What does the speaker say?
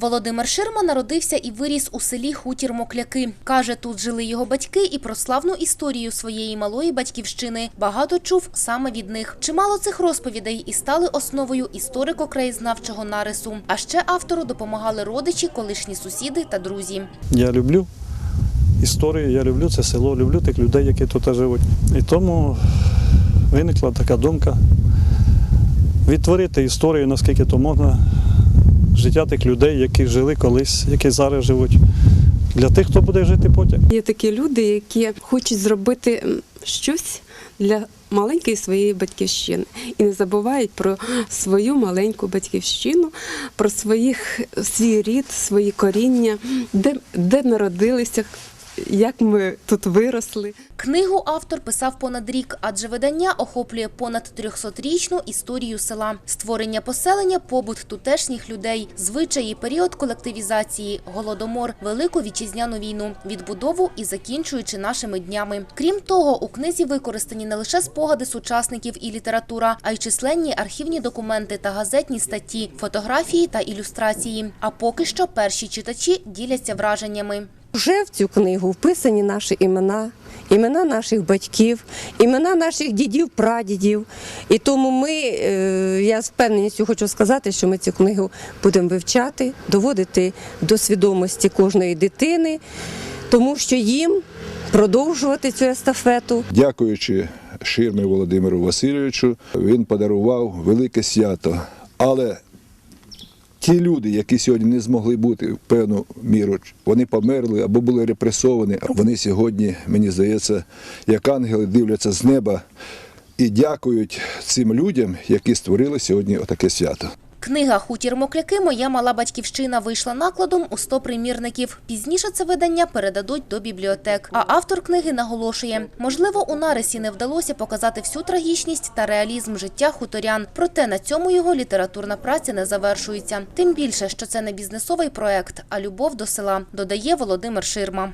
Володимир Ширма народився і виріс у селі Хутір Мокляки. Каже, тут жили його батьки і про славну історію своєї малої батьківщини багато чув саме від них. Чимало цих розповідей і стали основою історико-краєзнавчого нарису. А ще автору допомагали родичі, колишні сусіди та друзі. Я люблю історію, я люблю це село, люблю тих людей, які тут живуть. І тому виникла така думка відтворити історію, наскільки то можна, життя тих людей, які жили колись, які зараз живуть, для тих, хто буде жити потім. Є такі люди, які хочуть зробити щось для маленької своєї батьківщини і не забувають про свою маленьку батьківщину, про своїх свій рід, свої коріння, де, де народилися, як ми тут виросли. Книгу автор писав понад рік, адже видання охоплює понад 300-річну історію села, створення поселення, побут тутешніх людей, звичаї, період колективізації, голодомор, велику вітчизняну війну, відбудову і закінчуючи нашими днями. Крім того, у книзі використані не лише спогади сучасників і література, а й численні архівні документи та газетні статті, фотографії та ілюстрації. А поки що перші читачі діляться враженнями. Вже в цю книгу вписані наші імена, імена наших батьків, імена наших дідів, прадідів. І тому ми, е, я з впевненістю хочу сказати, що ми цю книгу будемо вивчати, доводити до свідомості кожної дитини, тому що їм продовжувати цю естафету Дякуючи Ширмі Володимиру Васильовичу, він подарував велике свято. Але ті люди, які сьогодні не змогли бути в певну міру, вони померли або були репресовані, вони сьогодні, мені здається, як ангели дивляться з неба і дякують цим людям, які створили сьогодні отаке свято. Книга Хутір Мокляки Моя мала батьківщина вийшла накладом у 100 примірників. Пізніше це видання передадуть до бібліотек. А автор книги наголошує: можливо, у нарисі не вдалося показати всю трагічність та реалізм життя хуторян. Проте на цьому його літературна праця не завершується. Тим більше, що це не бізнесовий проект, а любов до села, додає Володимир Ширма.